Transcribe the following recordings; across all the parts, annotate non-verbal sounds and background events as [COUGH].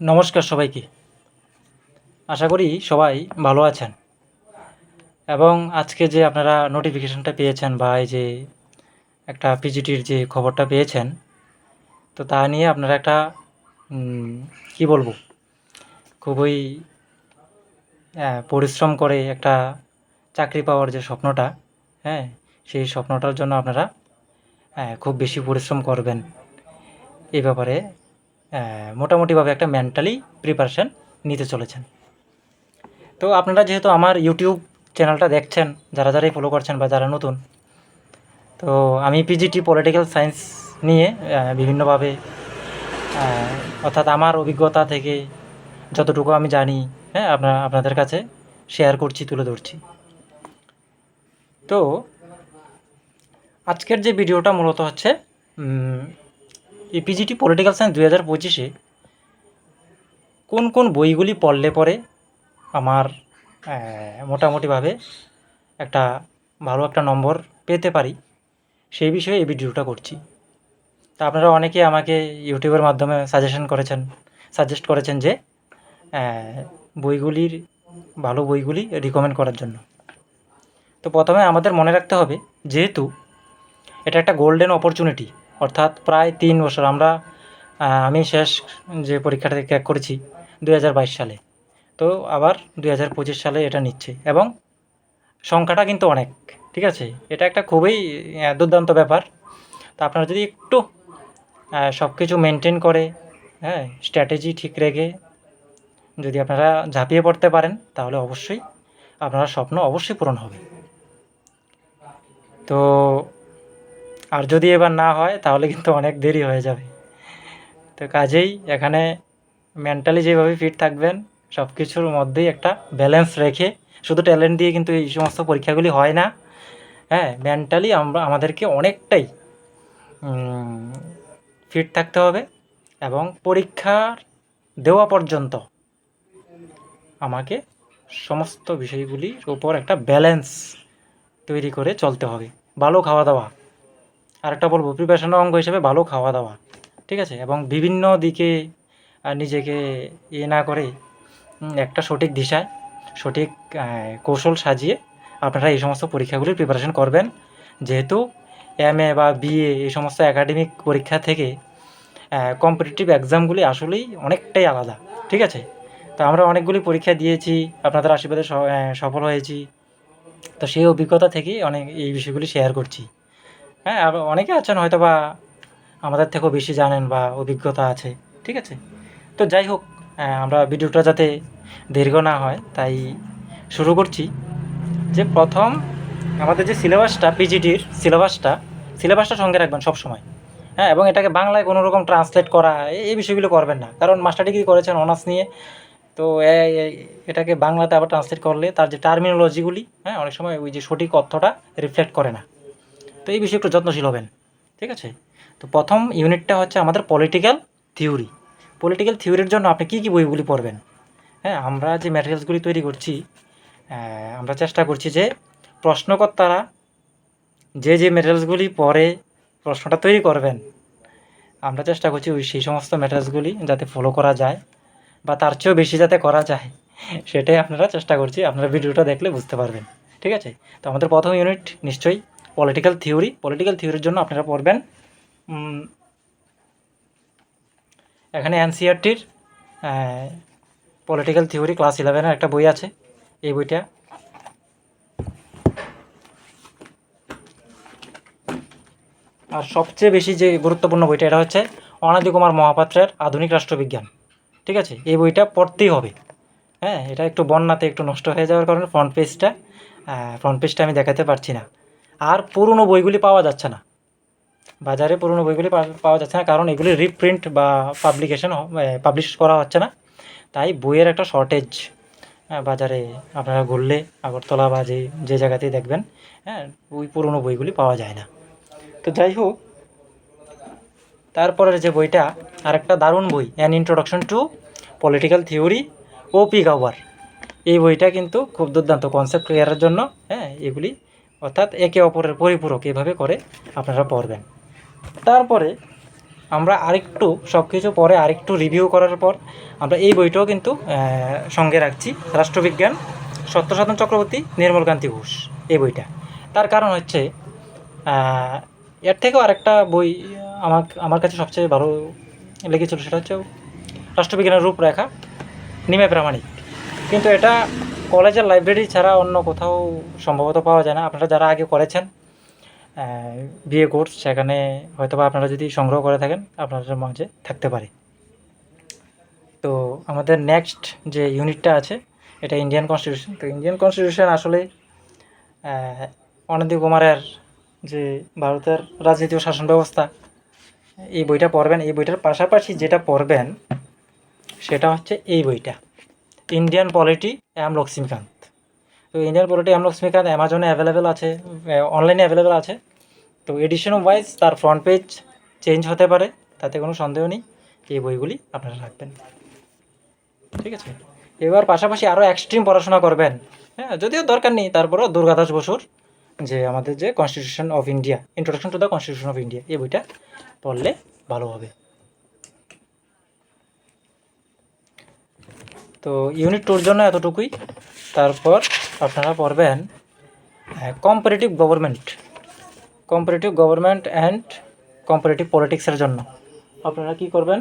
নমস্কার সবাইকে। আশা করি সবাই ভালো আছেন। এবং আজকে যে আপনারা নোটিফিকেশানটা পেয়েছেন বা এই যে একটা পিজিটির যে খবরটা পেয়েছেন, তো তা নিয়ে আপনারা একটা কি বলব, খুবই পরিশ্রম করে একটা চাকরি পাওয়ার যে স্বপ্নটা হ্যাঁ সেই স্বপ্নটার জন্য আপনারা খুব বেশি পরিশ্রম করবেন। এই ব্যাপারে মোটামুটিভাবে একটা মেন্টালি প্রিপারেশান নিতে চলেছেন। তো আপনারা যেহেতু আমার ইউটিউব চ্যানেলটা দেখছেন, যারা যারাই ফলো করছেন বা যারা নতুন, তো আমি পিজিটি পলিটিক্যাল সায়েন্স নিয়ে বিভিন্নভাবে অর্থাৎ আমার অভিজ্ঞতা থেকে যতটুকু আমি জানি হ্যাঁ আপনার, আপনাদের কাছে শেয়ার করছি, তুলে ধরছি। তো আজকের যে ভিডিওটা মূলত হচ্ছে উম, এই পিজিটি পলিটিক্যাল সায়েন্স দু হাজার পঁচিশে কোন কোন বইগুলি পড়লে পরে আমার মোটামুটিভাবে একটা ভালো একটা নম্বর পেতে পারি? সেই বিষয়ে এই ভিডিওটা করছি। তা আপনারা অনেকে আমাকে ইউটিউবের মাধ্যমে সাজেশন করেছেন সাজেস্ট করেছেন যে বইগুলির ভালো বইগুলি রিকমেন্ড করার জন্য। তো প্রথমে আমাদের মনে রাখতে হবে যেহেতু এটা একটা গোল্ডেন অপরচুনিটি অর্থাৎ প্রায় তিন বছর আমরা আমি শেষ যে পরীক্ষাটা ক্র্যাক করেছি দু হাজার বাইশ সালে। তো আবার দু হাজার পঁচিশ সালে এটা নিচ্ছে এবং সংখ্যাটা কিন্তু অনেক, ঠিক আছে? এটা একটা খুবই দুর্দান্ত ব্যাপার। তো আপনারা যদি একটু সব কিছু মেনটেন করে হ্যাঁ স্ট্র্যাটেজি ঠিক রেখে যদি আপনারা ঝাঁপিয়ে পড়তে পারেন, তাহলে অবশ্যই আপনার স্বপ্ন অবশ্যই পূরণ হবে। তো আর যদি এবার না হয়, তাহলে কিন্তু অনেক দেরি হয়ে যাবে। তো কাজেই এখানে মেন্টালি যেভাবে ফিট থাকবেন সব কিছুর মধ্যেই একটা ব্যালেন্স রেখে, শুধু ট্যালেন্ট দিয়ে কিন্তু এই সমস্ত পরীক্ষাগুলি হয় না। হ্যাঁ মেন্টালি আমরা, আমাদেরকে অনেকটাই ফিট থাকতে হবে এবং পরীক্ষার দেওয়া পর্যন্ত আমাকে সমস্ত বিষয়গুলির উপর একটা ব্যালেন্স তৈরি করে চলতে হবে। ভালো খাওয়া দাওয়া। আরেকটা বলব প্রিপারেশনের অঙ্গ হিসেবে ভালো খাওয়া দাওয়া ঠিক আছে? এবং বিভিন্ন দিকে নিজেকে ইয়ে না করে একটা সঠিক দিশায়, সঠিক কৌশল সাজিয়ে আপনারা এই সমস্ত পরীক্ষাগুলির প্রিপারেশন করবেন। যেহেতু এম এ বা বিএ এই সমস্ত একাডেমিক পরীক্ষা থেকে কম্পিটিটিভ এক্সামগুলি আসলেই অনেকটাই আলাদা, ঠিক আছে? তো আমরা অনেকগুলি পরীক্ষা দিয়েছি, আপনাদের আশীর্বাদে সফল হয়েছি। তো সেই অভিজ্ঞতা থেকেই অনেক এই বিষয়গুলি শেয়ার করছি। হ্যাঁ আর অনেকে আছেন হয়তো বা আমাদের থেকেও বেশি জানেন বা অভিজ্ঞতা আছে, ঠিক আছে? তো যাই হোক আমরা ভিডিওটা যাতে দীর্ঘ না হয়, তাই শুরু করছি। যে প্রথম আমাদের যে সিলেবাসটা পিজিটির সিলেবাসটা সিলেবাসটা সঙ্গে রাখবেন সব সময় হ্যাঁ এবং এটাকে বাংলায় কোনো রকম ট্রান্সলেট করা এই- বিষয়গুলো করবেন না। কারণ মাস্টার ডিগ্রি করেছেন অনার্স নিয়ে, তো এটাকে বাংলাতে আবার ট্রান্সলেট করলে তার যে টার্মিনোলজিগুলি হ্যাঁ অনেক সময় ওই যে সঠিক অর্থটা রিফ্লেক্ট করে না। তো এই বিষয়ে একটু যত্নশীল হবেন, ঠিক আছে? তো প্রথম ইউনিটটা হচ্ছে আমাদের পলিটিক্যাল থিওরি পলিটিক্যাল থিওরির জন্য আপনি কী কী বইগুলি পড়বেন? হ্যাঁ আমরা যে ম্যাটেরিয়ালসগুলি তৈরি করছি আমরা চেষ্টা করছি যে প্রশ্নকর্তারা যে যে ম্যাটেরিয়ালসগুলি পরে প্রশ্নটা তৈরি করবেন, আমরা চেষ্টা করছি ওই সেই সমস্ত ম্যাটেরিয়ালসগুলি যাতে ফলো করা যায় বা তার চেয়েও বেশি যাতে করা যায়, সেটাই আপনারা চেষ্টা করছি, আপনারা ভিডিওটা দেখলে বুঝতে পারবেন, ঠিক আছে? তো আমাদের প্রথম ইউনিট নিশ্চয়ই পলিটিক্যাল থিওরি পলিটিক্যাল থিওরির জন্য আপনারা পড়বেন এখানে এনসিআরটির পলিটিক্যাল থিওরি ক্লাস ইলেভেনের একটা বই আছে, এই বইটা। আর সবচেয়ে বেশি যে গুরুত্বপূর্ণ বইটা, এটা হচ্ছে অনাদি কুমার মহাপাত্রের আধুনিক রাষ্ট্রবিজ্ঞান। ঠিক আছে? এই বইটা পড়তেই হবে। হ্যাঁ এটা একটু বন্যাতে একটু নষ্ট হয়ে যাওয়ার কারণে ফ্রন্ট পেজটা ফ্রন্ট পেজটা আমি দেখাতে পারছি না। আর পুরনো বইগুলি পাওয়া যাচ্ছে না। বাজারে পুরনো বইগুলি পাওয়া যাচ্ছে না, কারণ এগুলি রিপ্রিন্ট বা পাবলিকেশন পাবলিশ করা হচ্ছে না। তাই বইয়ের একটা শর্টেজ বাজারে আপনারা ঘুরলে, আগরতলা বা যে যে জায়গাতেই দেখবেন হ্যাঁ ওই পুরনো বইগুলি পাওয়া যায় না। তো যাই হোক, তারপরের যে বইটা, আরেকটা দারুণ বই an introduction to political theory O P Gauba এই বইটা কিন্তু খুব দুর্দান্ত কনসেপ্ট ক্লিয়ারের জন্য হ্যাঁ এগুলি অর্থাৎ একে অপরের পরিপূরক এভাবে করে আপনারা পড়বেন তারপরে আমরা আরেকটু সব কিছু পরে আরেকটু রিভিউ করার পর আমরা এই বইটাও কিন্তু সঙ্গে রাখছি। রাষ্ট্রবিজ্ঞান, সত্যসাধন চক্রবর্তী নির্মলকান্তি ঘোষ, এই বইটা। তার কারণ হচ্ছে এর থেকেও আরেকটা বই আমার আমার কাছে সবচেয়ে ভালো লেগেছিল, সেটা হচ্ছে রাষ্ট্রবিজ্ঞানের রূপরেখা, নিমে প্রামাণিক। কিন্তু এটা কলেজের লাইব্রেরি ছাড়া অন্য কোথাও সম্ভবত পাওয়া যায় না। আপনারা যারা আগে করেছেন বিএ কোর্স সেখানে হয়তো বা আপনারা যদি সংগ্রহ করে থাকেন আপনাদের মাঝে থাকতে পারে। তো আমাদের নেক্সট যে ইউনিটটা আছে এটা ইন্ডিয়ান কনস্টিটিউশন তো ইন্ডিয়ান কনস্টিটিউশন আসলে আহ, অনিন্দ্য কুমারের যে ভারতের রাজনীতি ও শাসন ব্যবস্থা এই বইটা পড়বেন। এই বইটার পাশাপাশি যেটা পড়বেন সেটা হচ্ছে এই বইটা। ইন্ডিয়ান পলিটি এম লক্ষ্মীকান্ত তো ইন্ডিয়ান পলিটি এম লক্ষ্মীকান্ত অ্যামাজনে অ্যাভেলেবেল আছে অনলাইনে অ্যাভেলেবেল আছে। তো এডিশন ওয়াইজ তার ফ্রন্ট পেজ চেঞ্জ হতে পারে, তাতে কোনো সন্দেহ নেই, এই বইগুলি আপনারা রাখবেন। ঠিক আছে? এবার পাশাপাশি আরও এক্সট্রিম পড়াশোনা করবেন। হ্যাঁ যদিও দরকার নেই, তারপরেও দুর্গাদাস বসুর যে আমাদের যে constitution of India introduction to the constitution of India এই বইটা পড়লে ভালো হবে। তো ইউনিট টুর জন্য এতটুকুই। তারপর আপনারা পড়বেন comparative government comparative government and comparative পলিটিক্সের জন্য। আপনারা কি করবেন?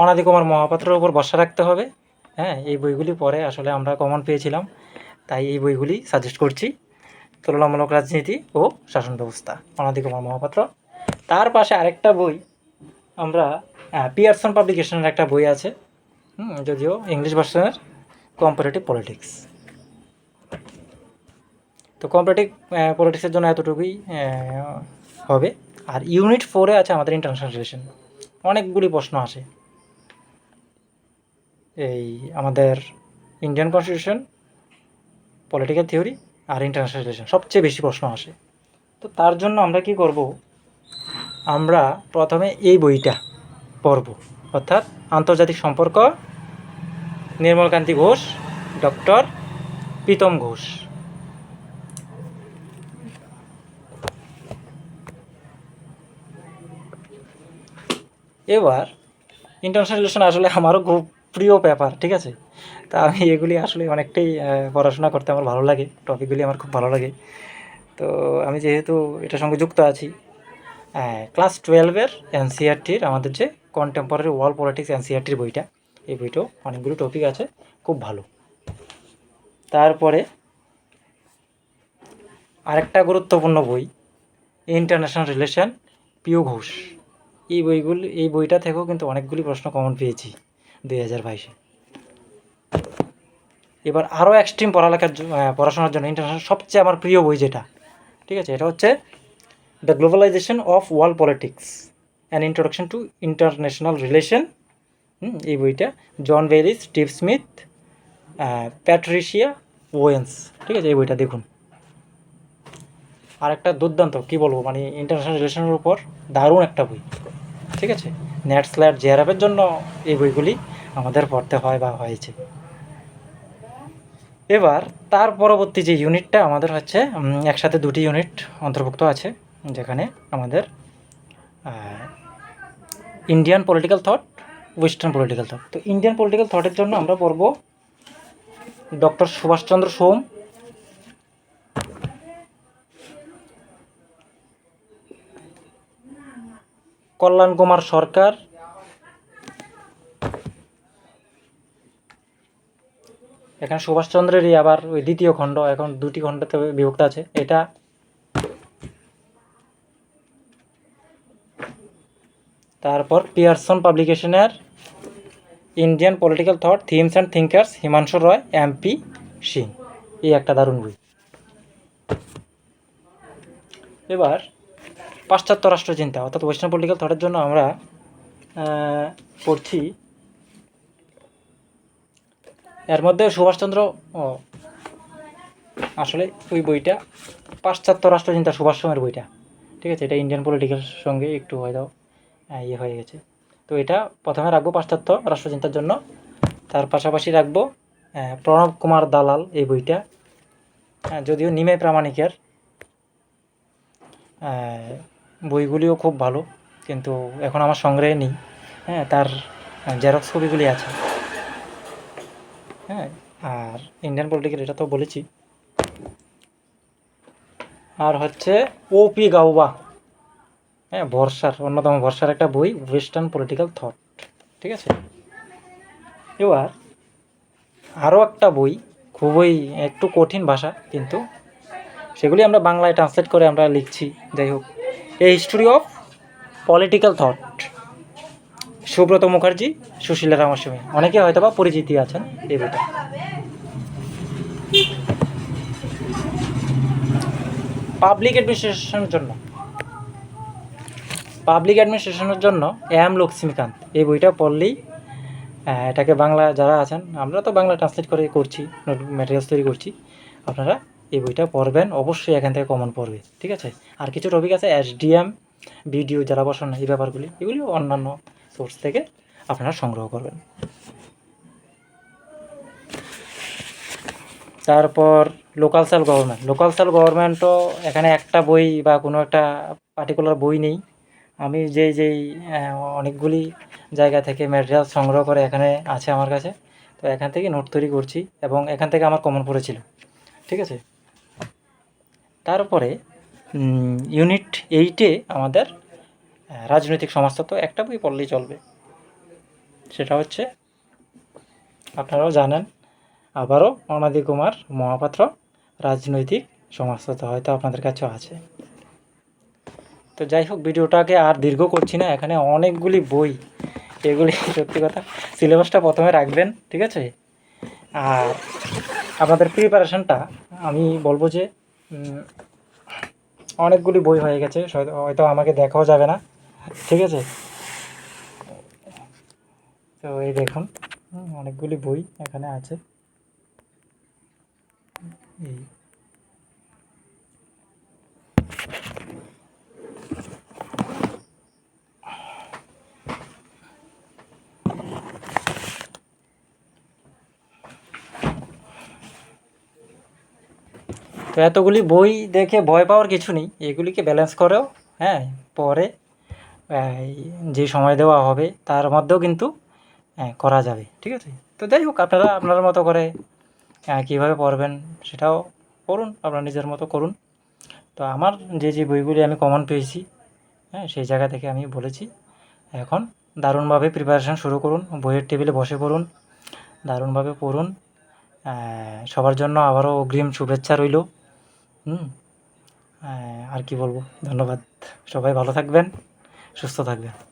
অনাদি কুমার মহাপাত্রের উপর ভরসা রাখতে হবে। হ্যাঁ এই বইগুলি পরে আসলে আমরা কমন পেয়েছিলাম, তাই এই বইগুলি সাজেস্ট করছি। তুলনামূলক রাজনীতি ও শাসন ব্যবস্থা, অনাদি কুমার মহাপাত্র। তার পাশে আরেকটা বই আমরা পিয়ারসন পাবলিকেশনের একটা বই আছে যদিও ইংলিশ ভার্সনের কম্পারেটিভ পলিটিক্স তো কম্পারেটিভ পলিটিক্সের জন্য এতটুকুই হবে। আর ইউনিট ফোরে আছে আমাদের ইন্টারন্যাশনাল রিলেশন অনেকগুলি প্রশ্ন আসে। এই আমাদের ইন্ডিয়ান কনস্টিটিউশন পলিটিক্যাল থিওরি আর ইন্টারন্যাশনাল রিলেশন সবচেয়ে বেশি প্রশ্ন আসে। তো তার জন্য আমরা কি করব? আমরা প্রথমে এই বইটা পড়ব অর্থাৎ আন্তর্জাতিক সম্পর্ক নির্মলকান্তি ঘোষ, ডক্টর প্রীতম ঘোষ। এবার ইন্টারন্যাশনাল রিলেশন আসলে আমারও খুব প্রিয় পেপার ঠিক আছে? তা আমি এগুলি আসলে অনেকটাই পড়াশোনা করতে আমার ভালো লাগে, টপিকগুলি আমার খুব ভালো লাগে। তো আমি যেহেতু এটার সঙ্গে যুক্ত আছি ক্লাস টুয়েলভের এনসিআরটির আমাদের যে কন্টেম্পোরারি ওয়ার্ল্ড পলিটিক্স এনসিআরটির বইটা। এই বইটাও অনেকগুলো টপিক আছে, খুব ভালো। তারপরে আরেকটা গুরুত্বপূর্ণ বই ইন্টারন্যাশনাল রিলেশন পিউ ঘোষ এই বইগুলি, এই বইটা থেকেও কিন্তু অনেকগুলি প্রশ্ন কমন পেয়েছি দুই হাজার বাইশে। এবার আরও এক্সট্রিম পড়ালেখার পড়াশোনার জন্য ইন্টারন্যাশনাল সবচেয়ে আমার প্রিয় বই যেটা, ঠিক আছে? এটা হচ্ছে the globalisation of world politics an introduction to international relation এই বইটা জন ভেরিস স্টিভ স্মিথ প্যাট্রিশিয়া ওয়েন্স ঠিক আছে, এই বইটা দেখুন। আর একটা দুর্দান্ত, কী বলব মানে ইন্টারন্যাশনাল রিলেশনের উপর দারুণ একটা বই। ঠিক আছে? নেট স্ল্যাট জেআরএফের জন্য এই বইগুলি আমাদের পড়তে হয় বা হয়েছে। এবার, তার পরবর্তী যে ইউনিটটা আমাদের হচ্ছে একসাথে দুটি ইউনিট অন্তর্ভুক্ত আছে, যেখানে আমাদের Indian political thought western political thought তো ইন্ডিয়ান পলিটিক্যাল থটের জন্য আমরা পড়ব ডক্টর সুভাষচন্দ্র সোম কল্যাণ কুমার সরকার এখানে সুভাষচন্দ্রেরই আবার ওই দ্বিতীয় খণ্ড, এখন দুটি খণ্ডতে বিভক্ত আছে। এটা তারপর Pearson পাবলিকেশনের Indian political thought, themes and thinkers, Himanshu Roy MP Singh. এই একটা দারুণ বই। এবার পাশ্চাত্য রাষ্ট্রচিন্তা, অর্থাৎ ওয়েস্টার্ন পলিটিক্যাল থটের জন্য আমরা পড়ছি। এর মধ্যে সুভাষচন্দ্র, ও, আসলে ওই বইটা পাশ্চাত্য রাষ্ট্রচিন্তা সুভাষ সোমের বইটা। ঠিক আছে, এটা ইন্ডিয়ান পলিটিক্যাল সঙ্গে একটু হয়তো ইয়ে হয়ে গেছে। তো এটা প্রথমে রাখব পাশ্চাত্য রাষ্ট্রচিন্তার জন্য। তার পাশাপাশি রাখব আহ, প্রণব কুমার দালাল এই বইটা। হ্যাঁ, যদিও নিমে প্রামাণিকের বইগুলিও খুব ভালো কিন্তু এখন আমার সংগ্রহে নেই। হ্যাঁ তার জেরক্স কপিগুলি আছে। হ্যাঁ আর ইন্ডিয়ান পলিটিক্যাল এটা তো বলেছি। আর হচ্ছে ওপি গাউবা হ্যাঁ ভরসার, অন্যতম ভরসার একটা বই ওয়েস্টার্ন পলিটিক্যাল থট ঠিক আছে? এবার, আরও একটা বই, খুবই একটু কঠিন ভাষা, কিন্তু সেগুলি আমরা বাংলায় ট্রান্সলেট করে আমরা লিখছি, যাই হোক। A history of political thought Subrata Mukherjee, Sushila Ramaswamy, অনেকে হয়তো বা পরিচিতি আছেন এই বইটা। পাবলিক অ্যাডমিনিস্ট্রেশনের জন্য। পাবলিক অ্যাডমিনিস্ট্রেশনের জন্য এম লক্ষ্মীকান্ত। এই বইটা পড়লেই এটাকে বাংলা যারা আছেন, আমরা তো বাংলা ট্রান্সলেট করে করছি ম্যাটেরিয়ালস তৈরি করছি, আপনারা এই বইটা পড়বেন, অবশ্যই এখান থেকে কমন পড়বে, ঠিক আছে? আর কিছু টপিক আছে এস এসডিএম ভিডিও যারা বসান এই ব্যাপারগুলি এগুলি অন্যান্য সোর্স থেকে আপনারা সংগ্রহ করবেন। তারপর local self government local self গভর্নমেন্টও এখানে একটা বই বা কোনো একটা পার্টিকুলার বই নেই। আমি যেই যেই অনেকগুলি জায়গা থেকে ম্যাটেরিয়াল সংগ্রহ করে এখানে আছে আমার কাছে, তো এখান থেকে নোট তৈরি করছি এবং এখান থেকে আমার কমন পড়েছিল, ঠিক আছে? তারপরে ইউনিট এইটে আমাদের রাজনৈতিক সমাজতত্ত্ব, একটা বই পড়লেই চলবে। সেটা হচ্ছে, আপনারাও জানেন, আবারও অনাদি কুমার মহাপাত্র, রাজনৈতিক সমাজতত্ত্ব হয়তো আপনাদের কাছেও আছে। তো যাই হোক, ভিডিওটাকে আর দীর্ঘ করছি না, এখানে অনেকগুলি বই, এগুলি [LAUGHS] সত্যি কথা, সিলেবাসটা প্রথমে রাখবেন, ঠিক আছে? আর আপনাদের প্রিপারেশনটা আমি বলব যে অনেকগুলি বই হয়ে গেছে, হয়তো- আমাকে দেখাও যাবে না, ঠিক আছে? তো এই দেখুন অনেকগুলি বই এখানে আছে। এই তো এতগুলি বই দেখে ভয় পাওয়ার কিছু নেই। এগুলিকে ব্যালেন্স করেও হ্যাঁ পরে যে সময় দেওয়া হবে তার মধ্যেও কিন্তু করা যাবে, ঠিক আছে? তো যাই হোক, আপনারা আপনার মতো করে কীভাবে পড়বেন সেটাও করুন আপনার নিজের মতো করুন। তো আমার যে যে বইগুলি আমি কমন পেয়েছি হ্যাঁ সেই জায়গা থেকে আমি বলেছি। এখন দারুণভাবে প্রিপারেশান শুরু করুন, বইয়ের টেবিলে বসে পড়ুন, দারুণভাবে পড়ুন সবার জন্য আবারও অগ্রিম শুভেচ্ছা রইল। হুম। আর কি বলব? ধন্যবাদ। সবাই ভালো থাকবেন সুস্থ থাকবেন।